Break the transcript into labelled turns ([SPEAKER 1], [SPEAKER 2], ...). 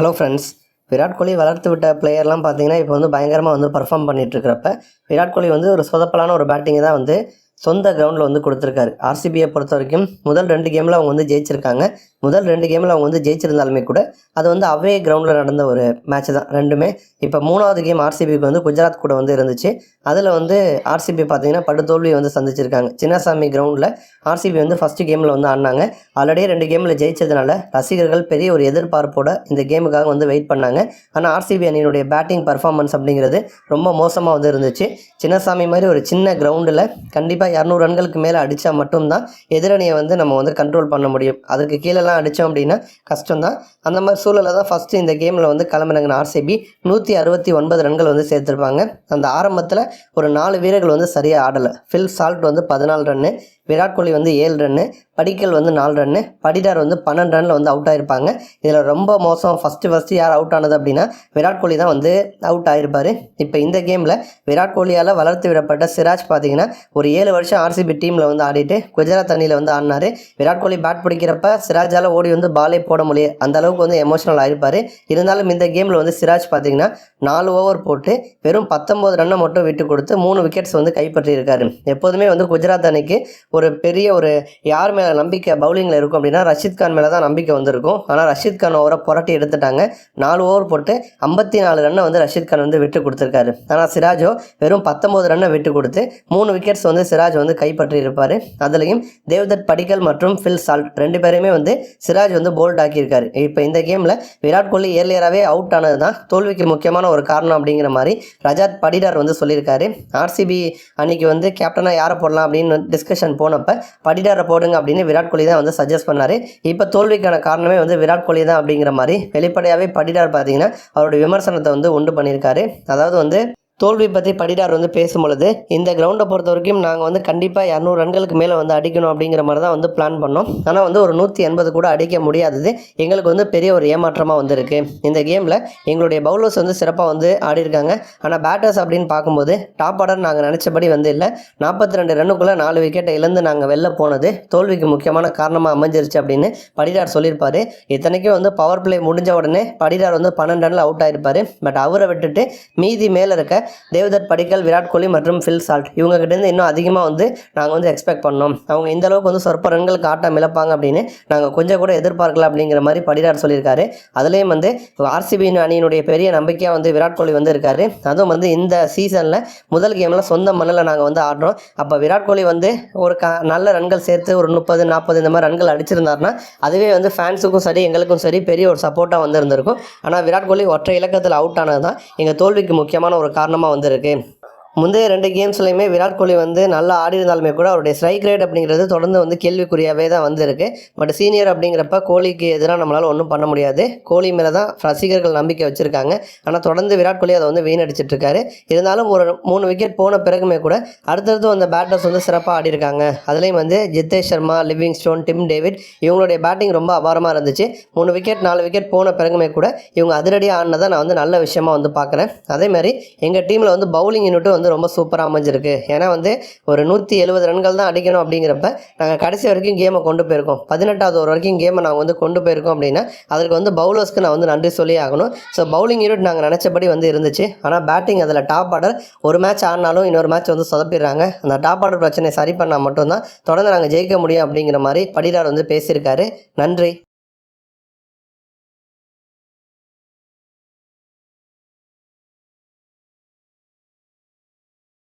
[SPEAKER 1] Hello friends Virat Kohli வளர்த்து விட்ட பிளேயர்லாம் பார்த்தீங்கன்னா இப்போ வந்து பயங்கரமாக வந்து பர்ஃபார்ம் பண்ணிட்டு இருக்கிறப்ப விராட் கோலி வந்து ஒரு சொதப்பலான ஒரு பேட்டிங்கை தான் வந்து சொந்த கிரவுண்டில் வந்து கொடுத்துருக்காரு. ஆர்சிபியை பொறுத்த வரைக்கும் முதல் ரெண்டு கேமில் அவங்க வந்து ஜெயிச்சிருக்காங்க. முதல் ரெண்டு கேமில் அவங்க வந்து ஜெயிச்சிருந்தாலுமே கூட அது வந்து அவே கிரவுண்டில் நடந்த ஒரு மேட்ச் தான். ரெண்டுமே. இப்போ மூணாவது கேம் ஆர்சிபிக்கு வந்து குஜராத் கூட வந்து இருந்துச்சு. அதில் வந்து ஆர்சிபி பார்த்தீங்கன்னா படுதோல்வி வந்து சந்திச்சிருக்காங்க. சின்னசாமி கிரவுண்டில் ஆர்சிபி வந்து ஃபஸ்ட்டு கேமில் வந்து ஆடினாங்க. ஆல்ரெடி ரெண்டு கேமில் ஜெயிச்சதுனால ரசிகர்கள் பெரிய ஒரு எதிர்பார்ப்போட இந்த கேமுக்காக வந்து வெயிட் பண்ணாங்க. ஆனால் ஆர்சிபி அணியினுடைய பேட்டிங் பர்ஃபார்மன்ஸ் அப்படிங்கிறது ரொம்ப மோசமாக வந்து இருந்துச்சு. சின்னசாமி மாதிரி ஒரு சின்ன கிரவுண்டில் கண்டிப்பாக இரநூறு ரன்களுக்கு மேலே அடித்தா மட்டும்தான் எதிரணியை வந்து நம்ம வந்து கண்ட்ரோல் பண்ண முடியும். அதுக்கு கீழே கீழெல்லாம் அடித்தோம் அப்படின்னா கஷ்டம்தான். அந்த மாதிரி சூழலில் தான் ஃபஸ்ட்டு இந்த கேமில் வந்து களமிறங்கின ஆர்சிபி நூற்றி அறுபத்தி ஒன்பது ரன்கள் வந்து சேர்த்துருப்பாங்க. அந்த ஆரம்பத்தில் ஒரு நாலு வீரர்கள் வந்து சரியாக ஆடலை. ஃபில் சால்ட் வந்து பதினாலு ரன்னு விராட் கோலி வந்து ஏழு ரன்னு படிக்கல் வந்து நாலு ரன்னு படிடார் வந்து பன்னெண்டு ரனில் வந்து அவுட் ஆகிருப்பாங்க இதில் ரொம்ப மோசம். ஃபஸ்ட்டு ஃபஸ்ட்டு யார் அவுட் ஆனது அப்படின்னா விராட் கோலி தான் வந்து அவுட் ஆகிருப்பார் இப்போ இந்த கேமில் விராட் கோலியால் வளர்த்து விடப்பட்ட சிராஜ் பார்த்தீங்கன்னா ஒரு ஏழு வருஷம் ஆர்சிபி டீமில் வந்து ஆடிட்டு குஜராத் அணியில் வந்து ஆடினார். விராட் கோலி பேட் பிடிக்கிறப்ப கையால் ஓடி வந்து பாலே போட முடியும் அந்த அளவுக்கு வந்து எமோஷனல் ஆகிருப்பார் இருந்தாலும் இந்த கேமில் வந்து சிராஜ் பார்த்தீங்கன்னா நாலு ஓவர் போட்டு வெறும் பத்தொம்போது ரன்னை மட்டும் விட்டு கொடுத்து மூணு விக்கெட்ஸ் வந்து கைப்பற்றியிருக்காரு. எப்போதுமே வந்து குஜராத் அணிக்கு ஒரு பெரிய ஒரு யார் மேலே நம்பிக்கை பவுலிங்கில் இருக்கும் அப்படின்னா ரஷீத் கான் மேலே தான் நம்பிக்கை வந்திருக்கும். ஆனால் ரஷீத் கான் ஓவரை புரட்டி எடுத்துட்டாங்க. நாலு ஓவர் போட்டு ஐம்பத்தி நாலு ரன்னை வந்து ரஷீத் கான் வந்து விட்டு கொடுத்துருக்காரு. ஆனால் சிராஜோ வெறும் பத்தொம்போது ரன்னை விட்டு கொடுத்து மூணு விக்கெட்ஸ் வந்து சிராஜ் வந்து கைப்பற்றியிருப்பார். அதுலேயும் தேவ்தத் படிக்கல் மற்றும் ஃபில் சால்ட் ரெண்டு பேருமே வந்து சிராஜ் வந்து போல்ட் ஆக்கியிருக்காரு. இப்போ இந்த கேமில் விராட் கோலி ஏர்லியராகவே அவுட் ஆனது தான் தோல்விக்கு முக்கியமான ஒரு காரணம் அப்படிங்கிற மாதிரி ரஜாத் படிடார் வந்து சொல்லியிருக்காரு. ஆர்சிபி அன்னைக்கு வந்து கேப்டனாக யாரை போடலாம் அப்படின்னு டிஸ்கஷன் போனப்போ படிடாரை போடுங்க அப்படின்னு விராட் கோலி தான் வந்து சஜஸ்ட் பண்ணார். இப்போ தோல்விக்கான காரணமே வந்து விராட் கோலி தான் அப்படிங்கிற மாதிரி வெளிப்படையாகவே படிடார் பார்த்தீங்கன்னா அவருடைய விமர்சனத்தை வந்து உண்டு பண்ணியிருக்காரு. அதாவது வந்து தோல்வி பற்றி படிடார் வந்து பேசும் பொழுது இந்த கிரவுண்டை பொறுத்த வரைக்கும் நாங்கள் வந்து கண்டிப்பாக இரநூறு ரன்களுக்கு மேலே வந்து அடிக்கணும் அப்படிங்கிற மாதிரி தான் வந்து பிளான் பண்ணோம். ஆனால் வந்து ஒரு நூற்றி எண்பது கூட அடிக்க முடியாதது எங்களுக்கு வந்து பெரிய ஒரு ஏமாற்றமாக வந்திருக்கு. இந்த கேமில் எங்களுடைய பவுலர்ஸ் வந்து சிறப்பாக வந்து ஆடிருக்காங்க ஆனால் பேட்டர்ஸ் அப்படின்னு பார்க்கும்போது டாப் ஆர்டர் நாங்கள் நினச்சபடி வந்து இல்லை. நாற்பத்தி ரெண்டு ரன்னுக்குள்ளே நாலு விக்கெட்டை இழந்து நாங்கள் வெளில போனது தோல்விக்கு முக்கியமான காரணமாக அமைஞ்சிருச்சு அப்படின்னு படிடார் சொல்லியிருப்பார். இத்தனைக்கும் வந்து பவர் பிளே முடிஞ்ச உடனே படிடார் வந்து பன்னெண்டு ரனில் அவுட் ஆகிருப்பார் பட் அவரை விட்டுட்டு மீதி மேலே இருக்க தேவ்தத் படிக்கல் விராட் கோலி மற்றும் ஃபில் சால்ட் இவங்க கிட்டேருந்து இன்னும் அதிகமாக வந்து நாங்கள் வந்து எக்ஸ்பெக்ட் பண்ணோம். அவங்க இந்த அளவுக்கு வந்து சொற்ப ரன்களுக்கு ஆட்டம் இழப்பாங்க அப்படின்னு நாங்கள் கொஞ்சம் கூட எதிர்பார்க்கல அப்படிங்கிற மாதிரி படிடார் சொல்லியிருக்காரு. அதுலேயும் வந்து ஆர்சிபி அணியினுடைய பெரிய நம்பிக்கையாக வந்து விராட் கோலி வந்து இருக்காரு. அதுவும் வந்து இந்த சீசனில் முதல் கேமில் சொந்த மண்ணில் நாங்கள் வந்து ஆடுறோம். அப்போ விராட் கோலி வந்து ஒரு க நல்ல ரன்கள் சேர்த்து ஒரு முப்பது நாற்பது இந்த மாதிரி ரன்கள் அடிச்சிருந்தாருன்னா அதுவே வந்து ஃபேன்ஸுக்கும் சரி எங்களுக்கும் சரி பெரிய ஒரு சப்போர்ட்டாக வந்து இருந்திருக்கும். ஆனால் விராட் கோலி ஒற்றை இலக்கத்தில் அவுட் ஆனது தான் எங்கள் தோல்விக்கு முக்கியமான ஒரு காரணம் காரணமாக வந்திருக்கு. முந்தைய ரெண்டு கேம்ஸ்லையுமே விராட் கோலி வந்து நல்லா ஆடி இருந்தாலுமே கூட அவருடைய ஸ்ட்ரைக் ரேட் அப்படிங்கிறது தொடர்ந்து வந்து கேள்விக்குறியாகவே தான் வந்திருக்கு. பட் சீனியர் அப்படிங்கிறப்ப கோலிக்கு எதிராக நம்மளால் ஒன்றும் பண்ண முடியாது. கோலி மேலே தான் ரசிகர்கள் நம்பிக்கை வச்சுருக்காங்க. ஆனால் தொடர்ந்து விராட் கோலி அதை வந்து வீணடிச்சிட்டு இருக்காரு. இருந்தாலும் ஒரு மூணு விக்கெட் போன பிறகுமே கூட அடுத்தடுத்து வந்த பேட்டர்ஸ் வந்து சிறப்பாக ஆடி இருக்காங்க. அதுலேயும் வந்து Jitesh Sharma Livingstone Tim David இவங்களுடைய பேட்டிங் ரொம்ப அபாரமாக இருந்துச்சு. மூணு விக்கெட் நாலு விக்கெட் போன பிறகுமே கூட இவங்க அதிரடியாக ஆடினதை நான் வந்து நல்ல விஷயமா வந்து பார்க்குறேன். அதே மாதிரி எங்கள் டீமில் வந்து பவுலிங் யூனிட்டும் வந்து ரொம்ப சூப்பராக அமைஞ்சிருக்கு. ஏன்னா வந்து ஒரு நூற்றி எழுபது ரன்கள் தான் அடிக்கணும் அப்படிங்கிறப்ப நாங்கள் கடைசி வரைக்கும் கேமை கொண்டு போயிருக்கோம். பதினெட்டாவது ஒரு வரைக்கும் கேமை நாங்கள் வந்து கொண்டு போயிருக்கோம் அப்படின்னா அதற்கு வந்து பவுலர்ஸ்க்கு நான் வந்து நன்றி சொல்லி ஆகணும். ஸோ பவுலிங் யூனிட் நாங்கள் நினச்சபடி வந்து இருந்துச்சு. ஆனால் பேட்டிங் அதில் டாப் ஆர்டர் ஒரு மேட்ச் ஆடினாலும் இன்னொரு மேட்ச் வந்து சொதப்பிடுறாங்க. அந்த டாப் ஆர்டர் பிரச்சனையை சரி பண்ணால் மட்டும்தான் தொடர்ந்து நாங்கள் ஜெயிக்க முடியும் அப்படிங்கிற மாதிரி படிடார் வந்து பேசியிருக்காரு. நன்றி.